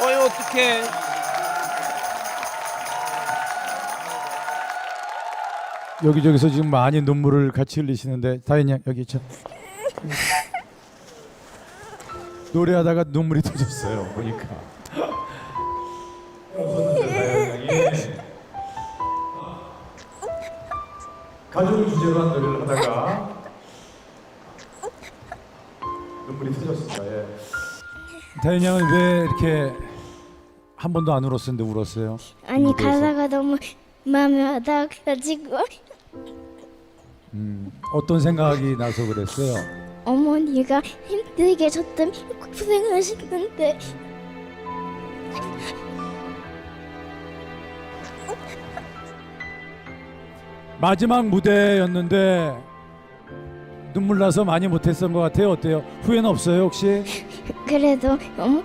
어떡해. 여기저기서 지금 많이 눈물을 같이 흘리시는데 다현 양 여기 있죠. 노래하다가 눈물이 터졌어요. 보니까. 가족을 주제로 한 노래를 하다가 눈물이 터졌습니다. 예. 다현 양은 왜 이렇게 한 번도 안 울었었는데 울었어요? 아니 무대에서? 가사가 너무 마음에 와닿아가지고 음, 어떤 생각이 나서 그랬어요? 어머니가 힘들게 저 때문에 고생하시는데 마지막 무대였는데 눈물 나서 많이 못했던 것 같아요. 어때요? 후회는 없어요 혹시? 그래도 너무